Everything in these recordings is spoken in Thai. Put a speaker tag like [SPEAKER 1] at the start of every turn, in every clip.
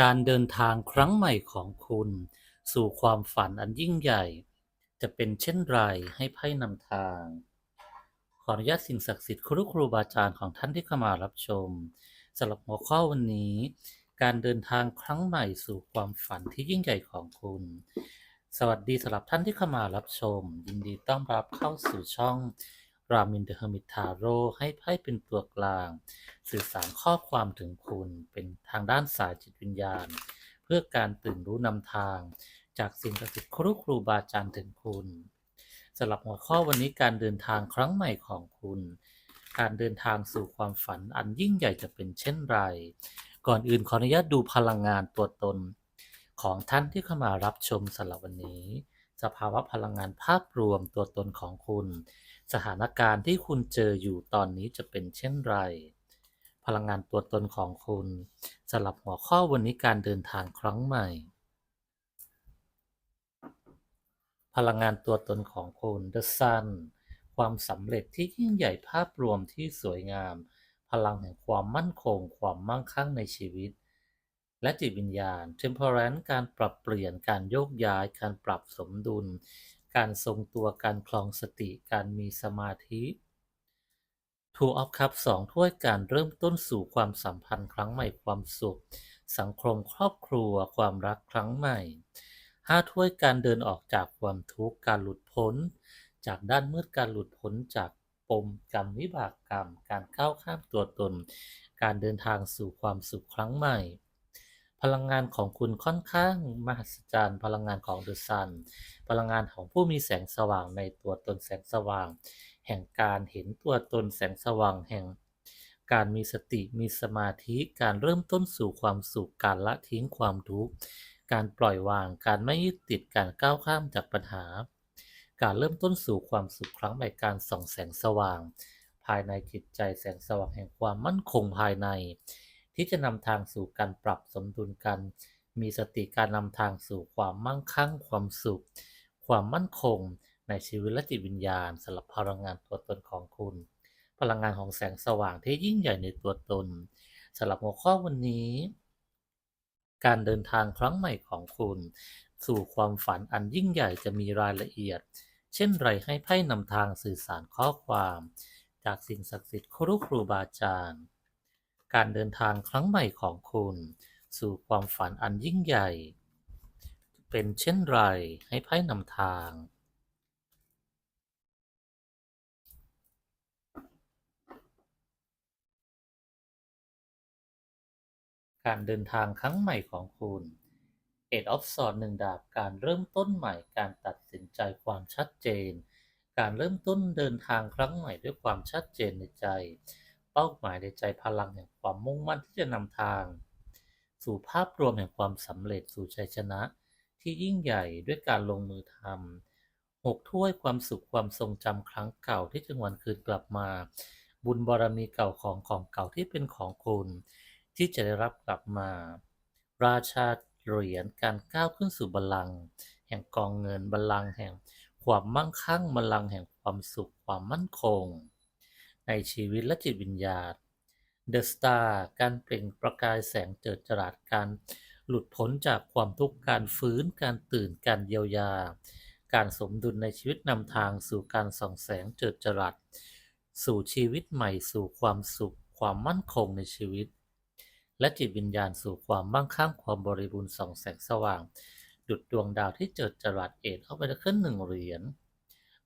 [SPEAKER 1] การเดินทางครั้งใหม่ของคุณ สู่ความฝันอันยิ่งใหญ่ จะเป็นเช่นไรให้ไพ่นำทาง ขออนุญาตสิ่งศักดิ์สิทธิ์ครูครูบาอาจารย์ของท่านที่เข้ามารับชมสำหรับหัวข้อวันนี้ การเดินทางครั้งใหม่สู่ความฝันที่ยิ่งใหญ่ของคุณ สวัสดีสำหรับท่านที่เข้ามารับชม ยินดีต้อนรับเข้าสู่ช่อง รามินเดอะเฮมิทาโร่ให้ไพ่เป็นตัวกลาง สื่อสารข้อความถึงคุณเป็นทางด้านสายจิตวิญญาณ เพื่อการตื่นรู้นำทาง จากสิ่งศักดิ์สิทธิ์ครูครูบาอาจารย์ถึงคุณสำหรับหัวข้อวันนี้การเดินทางครั้งใหม่ของคุณ การเดินทางสู่ความฝันอันยิ่งใหญ่จะเป็นเช่นไร ก่อนอื่นขออนุญาตดูพลังงานตัวตน ของท่านที่เข้ามารับชมสำหรับวันนี้ สภาวะพลังงานภาพรวมตัวตนของคุณ สถานการณ์ที่คุณเจออยู่ตอนนี้จะเป็นเช่นไร พลังงานตัวตนของคุณสำหรับหัวข้อวันนี้การเดินทางครั้งใหม่ พลังงานตัวตนของคุณ The Sun ความสำเร็จที่ยิ่งใหญ่ภาพรวมที่สวยงาม พลังแห่งความมั่นคง ความมั่งคั่งในชีวิต และจิตวิญญาณ Temperance การปรับเปลี่ยนการโยกย้าย การปรับสมดุล การทรงตัวการคลองสติการมีสมาธิ Two of Cups สองถ้วยการเริ่มต้นสู่ความสัมพันธ์ครั้งใหม่ความสุข สังคมครอบครัวความรักครั้งใหม่ห้าถ้วยการเดินออกจากความทุกข์การหลุดพ้น จากด้านมืดการหลุดพ้นจากปมกรรมวิบากกรรม การก้าวข้ามตัวตน การเดินทางสู่ความสุขครั้งใหม่ พลังงานของคุณค่อนข้างมหัศจรรย์ พลังงานของเดอะซัน พลังงานของผู้มีแสงสว่างในตัวตนแสงสว่าง แห่งการเห็นตัวตนแสงสว่างแห่ง การมีสติมีสมาธิการเริ่มต้นสู่ความสุขการละทิ้งความทุกข์การปล่อยวางการไม่ยึดติดการก้าวข้ามจากปัญหา การเริ่มต้นสู่ความสุขครั้งใหม่การส่องแสงสว่าง ภายในจิตใจแสงสว่างแห่งความมั่นคงภายใน ที่จะนำทางสู่การปรับสมดุลกัน มีสติการนำทางสู่ความมั่งคั่ง ความสุข ความมั่นคง ในชีวิตและจิตวิญญาณสำหรับพลังงานตัวตนของคุณ พลังงานของแสงสว่างที่ยิ่งใหญ่ในตัวตนสำหรับหัวข้อวันนี้ การเดินทางครั้งใหม่ของคุณ สู่ความฝันอันยิ่งใหญ่จะมีรายละเอียด เช่นไรให้ไพ่นำทางสื่อสารข้อความ จากสิ่งศักดิ์สิทธิ์ครูครูบาอาจารย์ การเดินทางครั้งใหม่ของคุณ สู่ความฝันอันยิ่งใหญ่ เป็นเช่นไรให้ไพ่นำทาง การเดินทางครั้งใหม่ของคุณ Eight of Swords หนึ่งดาบการเริ่มต้นใหม่การตัดสินใจความชัดเจน การเริ่มต้นเดินทางครั้งใหม่ด้วยความชัดเจนในใจ เป้าหมายในใจพลังแห่งความมุ่งมั่นที่จะนำทาง สู่ภาพรวมแห่งความสำเร็จสู่ชัยชนะที่ยิ่งใหญ่ด้วยการลงมือทำหกถ้วยความสุขความทรงจำครั้งเก่าที่จะวันคืนกลับมา บุญบารมีเก่าของของเก่าที่เป็นของคุณ ที่จะได้รับกลับมา ราชาเหรียญการก้าวขึ้นสู่บัลลังก์แห่งกองเงินบัลลังก์แห่งความมั่งคั่งบัลลังก์แห่งความสุขความมั่นคง ในชีวิตและจิตวิญญาณ The Star การเปล่งประกายแสงเจิดจรัสการหลุดพ้นจากความทุกข์การฟื้นการตื่นการเยียวยา การสมดุลในชีวิตนำทางสู่การส่องแสงเจิดจรัสสู่ชีวิตใหม่สู่ความสุข ความมั่นคงในชีวิต และจิตวิญญาณสู่ความมั่งคั่งความบริบูรณ์ส่องแสงสว่าง ดุจดวงดาวที่เจิดจรัสเอ็ดเข้าไปขึ้นหนึ่งเหรียญ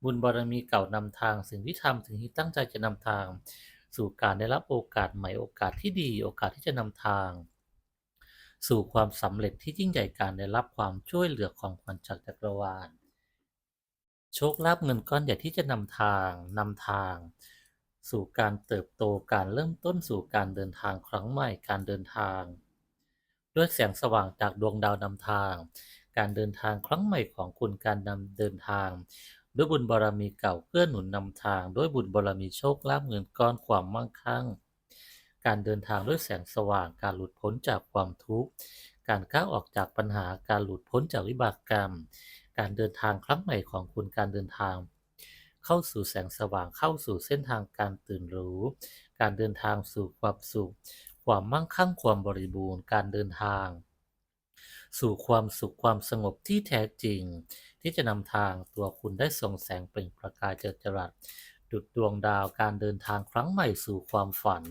[SPEAKER 1] บุญบารมีเก่านำทาง สิ่งที่ทำสิ่งที่ตั้งใจจะนำทาง สู่การได้รับโอกาสใหม่โอกาสที่ดี โอกาสที่จะนำทาง สู่ความสำเร็จที่ยิ่งใหญ่การได้รับความช่วยเหลือของขวัญจากจักรวาลโชคลาภเงินก้อนใหญ่ที่จะนำทางนำทาง สู่การเติบโตการเริ่มต้นสู่การเดินทางครั้งใหม่การเดินทาง ด้วยแสงสว่างจากดวงดาวนำทาง การเดินทางครั้งใหม่ของคุณการนำเดินทาง ด้วยบุญบารมีเก่าเพื่อหนุนนำทาง ด้วยบุญบารมีโชคลาภเงินก้อนความมั่งคั่ง การเดินทางด้วยแสงสว่าง การหลุดพ้นจากความทุกข์ การก้าวออกจากปัญหา การหลุดพ้นจากวิบากกรรม การเดินทางครั้งใหม่ของคุณ การเดินทาง เข้าสู่แสงสว่าง เข้าสู่เส้นทางการตื่นรู้ การเดินทางสู่ความสุข ความมั่งคั่ง ความบริบูรณ์ การเดินทาง สู่ความสุข ความสงบที่แท้จริง ที่จะนำทางตัวคุณได้ส่องแสงเปล่งประกายเจิดจรัสดุจดวงดาวการเดินทางครั้งใหม่สู่ความฝัน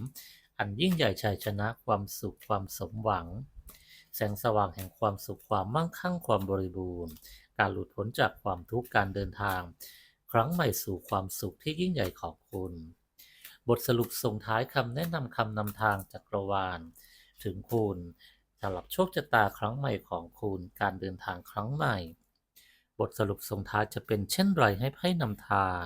[SPEAKER 1] อันยิ่งใหญ่ชัยชนะความสุขความสมหวัง แสงสว่างแห่งความสุขความมั่งคั่งความบริบูรณ์ การหลุดพ้นจากความทุกข์การเดินทาง ครั้งใหม่สู่ความสุขที่ยิ่งใหญ่ของคุณ บทสรุปส่งท้ายคำแนะนำคำนำทางจักรวาล ถึงคุณสำหรับโชคชะตาครั้งใหม่ของคุณการเดินทางครั้งใหม่ บทสรุปส่งท้ายจะเป็นเช่นไรให้ไพ่นำทาง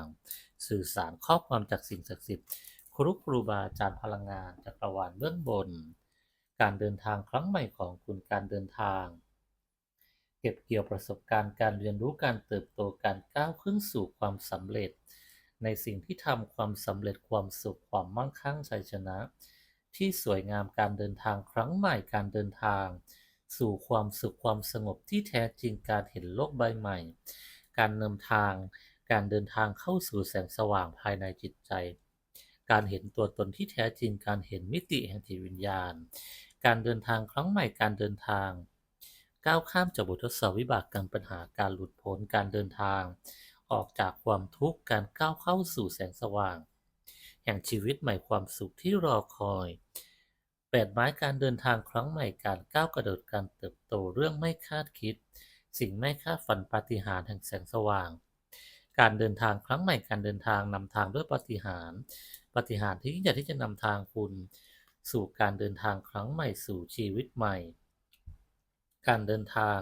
[SPEAKER 1] สื่อสารข้อความจากสิ่งศักดิ์สิทธิ์ครูครูบาอาจารย์พลังงานจักรวาลเบื้องบน การเดินทางครั้งใหม่ของคุณการเดินทาง เก็บเกี่ยวประสบการณ์การเรียนรู้การเติบโตการก้าวขึ้นสู่ความสำเร็จ ในสิ่งที่ทำความสำเร็จความสุขความมั่งคั่งชัยชนะ ที่สวยงามการเดินทางครั้งใหม่การเดินทาง สู่ความสุขความสงบที่แท้จริงการเห็นโลกใบใหม่ การนำทาง การเดินทางเข้าสู่แสงสว่างภายในจิตใจ การเห็นตัวตนที่แท้จริงการเห็นมิติแห่งจิตวิญญาณ การเดินทางครั้งใหม่การเดินทาง ก้าวข้ามจากบททดสอบวิบากกรรมปัญหาการหลุดพ้นการเดินทาง ออกจากความทุกข์การก้าวเข้าสู่แสงสว่าง แห่งชีวิตใหม่ความสุขที่รอคอย แปดไม้การเดินทางครั้งใหม่การก้าวกระโดดการเติบโตเรื่องไม่คาดคิด สิ่งไม่คาดฝันปาฏิหาริย์แห่งแสงสว่าง การเดินทางครั้งใหม่การเดินทางนำทางด้วยปาฏิหาริย์ปาฏิหาริย์ที่ยิ่งใหญ่ที่จะนำทางคุณ สู่การเดินทางครั้งใหม่สู่ชีวิตใหม่ การเดินทาง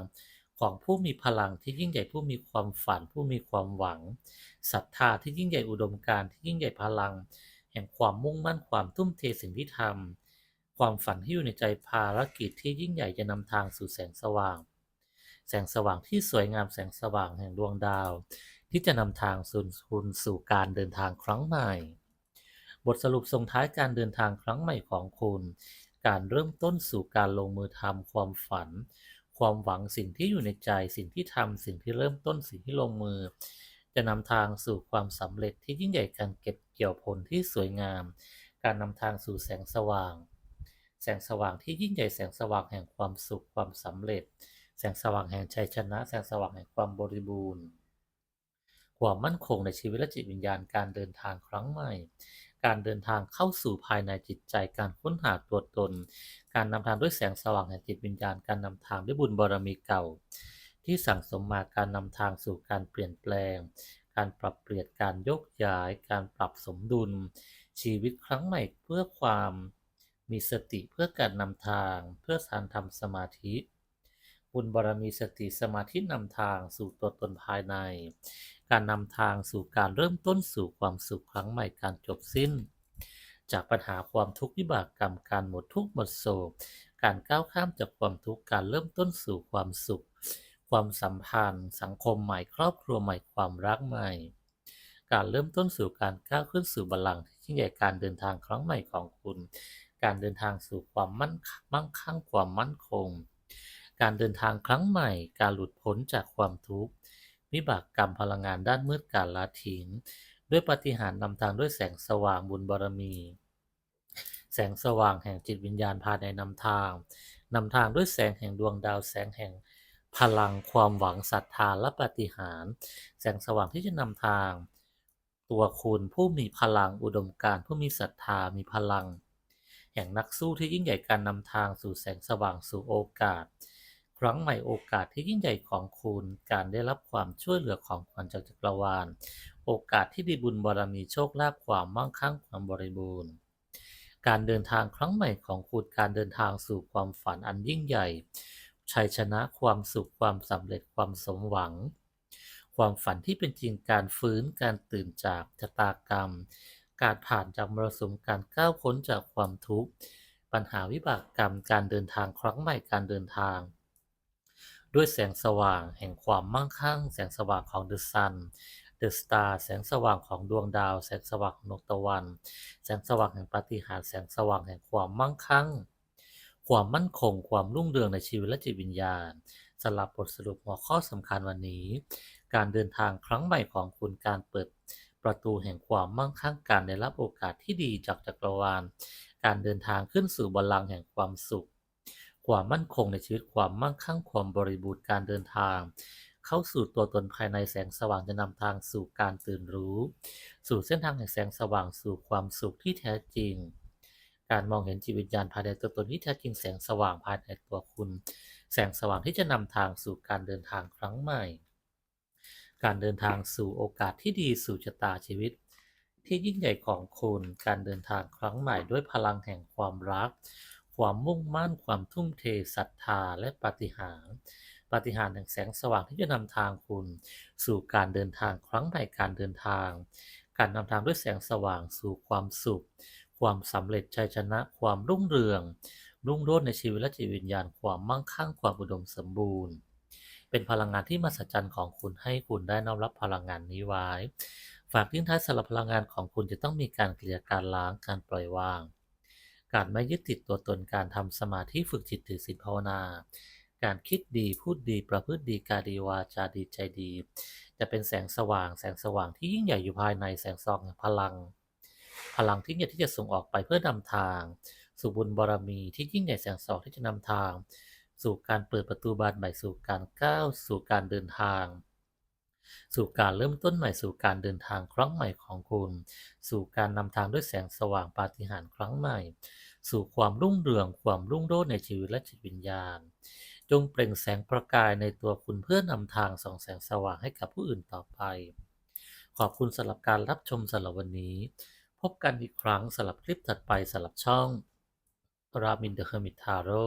[SPEAKER 1] ของผู้มีพลังที่ยิ่งใหญ่ผู้มีความฝันผู้มีความหวังศรัทธาที่ยิ่งใหญ่อุดมการที่ยิ่งใหญ่พลัง แห่งความมุ่งมั่นความทุ่มเทสิ่งที่ทำ ความฝันที่อยู่ในใจภารกิจที่ยิ่งใหญ่จะนำทางสู่แสงสว่าง แสงสว่างที่สวยงามแสงสว่างแห่งดวงดาว ที่จะนำทางสู่คุณสู่การเดินทางครั้งใหม่ บทสรุปส่งท้ายการเดินทางครั้งใหม่ของคุณ การเริ่มต้นสู่การลงมือทำความฝัน ความหวังสิ่งที่อยู่ในใจ สิ่งที่ทำสิ่งที่เริ่มต้นสิ่งที่ลงมือ จะนำทางสู่ความสำเร็จที่ยิ่งใหญ่การเก็บเกี่ยวผลที่สวยงาม การนำทางสู่แสงสว่าง แสงสว่างที่ยิ่งใหญ่แสงสว่างแห่งความสุขความสำเร็จ แสงสว่างแห่งชัยชนะ แสงสว่างแห่งความบริบูรณ์ ความมั่นคงในชีวิตและจิตวิญญาณการเดินทางครั้งใหม่ การเดินทางเข้าสู่ภายในจิตใจการค้นหาตัวตน การนำทางด้วยแสงสว่างแห่งจิตวิญญาณการนำทางด้วยบุญบารมีเก่า ที่สั่งสมมาการนำทางสู่การเปลี่ยนแปลง การปรับเปลี่ยนการยกย้าย การปรับสมดุล ชีวิตครั้งใหม่เพื่อความ มีสติเพื่อการนำทาง เพื่อการทำสมาธิ บุญบารมีสติสมาธินำทางสู่ตัวตนภายใน การนำทางสู่การเริ่มต้นสู่ความสุขครั้งใหม่การจบสิ้น จากปัญหาความทุกข์วิบากกรรมการหมดทุกข์หมดโศก การก้าวข้ามจากความทุกข์การเริ่มต้นสู่ความสุข ความสัมพันธ์ สังคมใหม่ครอบครัวใหม่ความรักใหม่การเริ่มต้นสู่การก้าวขึ้นสู่บัลลังก์ที่ยิ่งใหญ่การเดินทางครั้งใหม่ของคุณ การเดินทางสู่ความมั่นมั่งคั่งความมั่นคง การเดินทางครั้งใหม่ การหลุดพ้นจากความทุกข์วิบากกรรมพลังงานด้านมืดการละทิ้งด้วยปฏิหารนำทางด้วยแสงสว่างบุญบารมี แสงสว่างแห่งจิตวิญญาณภายในนำทางนำทางด้วยแสงแห่งดวงดาวแสงแห่งพลังความหวังศรัทธาและปฏิหารแสงสว่างที่จะนำทาง ตัวคุณผู้มีพลังอุดมการผู้มีศรัทธามีพลัง แห่งนักสู้ที่ยิ่งใหญ่การนำทางสู่แสงสว่างสู่โอกาส ครั้งใหม่โอกาสที่ยิ่งใหญ่ของคุณ การได้รับความช่วยเหลือของขวัญจากจักรวาล โอกาสที่ดีบุญบารมีโชคลาภความมั่งคั่งความบริบูรณ์ การเดินทางครั้งใหม่ของคุณการเดินทางสู่ความฝันอันยิ่งใหญ่ชัยชนะความสุขความสำเร็จความสมหวัง ความฝันที่เป็นจริงการฟื้นการตื่นจากชะตากรรม การผ่านจากมรสุมการก้าวพ้นจากความทุกข์ ปัญหาวิบากกรรมการเดินทางครั้งใหม่การเดินทาง ด้วยแสงสว่างแห่งความมั่งคั่ง แสงสว่างของเดอะซันเดอะสตาร์แสงสว่างของดวงดาว แสงสว่างของนกตะวัน แสงสว่างแห่งปาฏิหาริย์แสงสว่างแห่งความมั่งคั่ง ความมั่นคง ความรุ่งเรืองในชีวิตและจิตวิญญาณสำหรับบทสรุปหัวข้อสำคัญวันนี้ การเดินทางครั้งใหม่ของคุณการเปิด ประตูแห่งความมั่งคั่งการได้รับโอกาสที่ดีจากจักรวาล การเดินทางขึ้นสู่บัลลังก์แห่งความสุข ความมั่นคงในชีวิตความมั่งคั่งความบริบูรณ์การเดินทาง เข้าสู่ตัวตนภายในแสงสว่างจะนำทางสู่การตื่นรู้ สู่เส้นทางแห่งแสงสว่างสู่ความสุขที่แท้จริง การมองเห็นจิตวิญญาณภายในตัวตนที่แท้จริงแสงสว่างภายในตัวคุณ แสงสว่างที่จะนำทางสู่การเดินทางครั้งใหม่ การเดินทางสู่โอกาสที่ดีสู่ชะตาชีวิต ที่ยิ่งใหญ่ของคุณ การเดินทางครั้งใหม่ด้วยพลังแห่งความรัก ความมุ่งมั่น ความทุ่มเทศรัทธาและปฏิหารปฏิหารแห่งแสงสว่างที่จะนำทางคุณ สู่การเดินทางครั้งใหม่การเดินทาง การนำทางด้วยแสงสว่างสู่ความสุข ความสำเร็จชัยชนะ ความรุ่งเรือง รุ่งโรจน์ในชีวิตและจิตวิญญาณ ความมั่งคั่ง ความอุดมสมบูรณ์ เป็นพลังงานที่มหัศจรรย์ของคุณให้คุณได้น้อมรับพลังงานนี้ไว้ ฝากทิ้งท้ายสำหรับพลังงานของคุณจะต้องมีการเคลียร์การล้างการปล่อยวาง การไม่ยึดติดตัวตนการทำสมาธิฝึกจิตถือศีลภาวนา การคิดดีพูดดีประพฤติดีกายดีวาจาดีใจดี จะเป็นแสงสว่าง แสงสว่างที่ยิ่งใหญ่อยู่ภายในแสงส่องพลัง พลังที่ใหญ่ที่จะส่งออกไปเพื่อนำทาง สู่บุญบารมีที่ยิ่งใหญ่แสงส่องที่จะนำทาง สู่การเปิดประตูบานใหม่สู่การก้าวสู่การเดินทาง สู่การเริ่มต้นใหม่สู่การเดินทางครั้งใหม่ของคุณ สู่การนำทางด้วยแสงสว่างปาฏิหาริย์ครั้งใหม่ สู่ความรุ่งเรืองความรุ่งโรจน์ในชีวิตและจิตวิญญาณ จงเปล่งแสงประกายในตัวคุณเพื่อนำทางส่องแสงสว่างให้กับผู้อื่นต่อไป ขอบคุณสำหรับการรับชมสำหรับวันนี้ พบกันอีกครั้งสำหรับคลิปถัดไปสำหรับช่องรามินเดอะเฮอร์มิทาโร่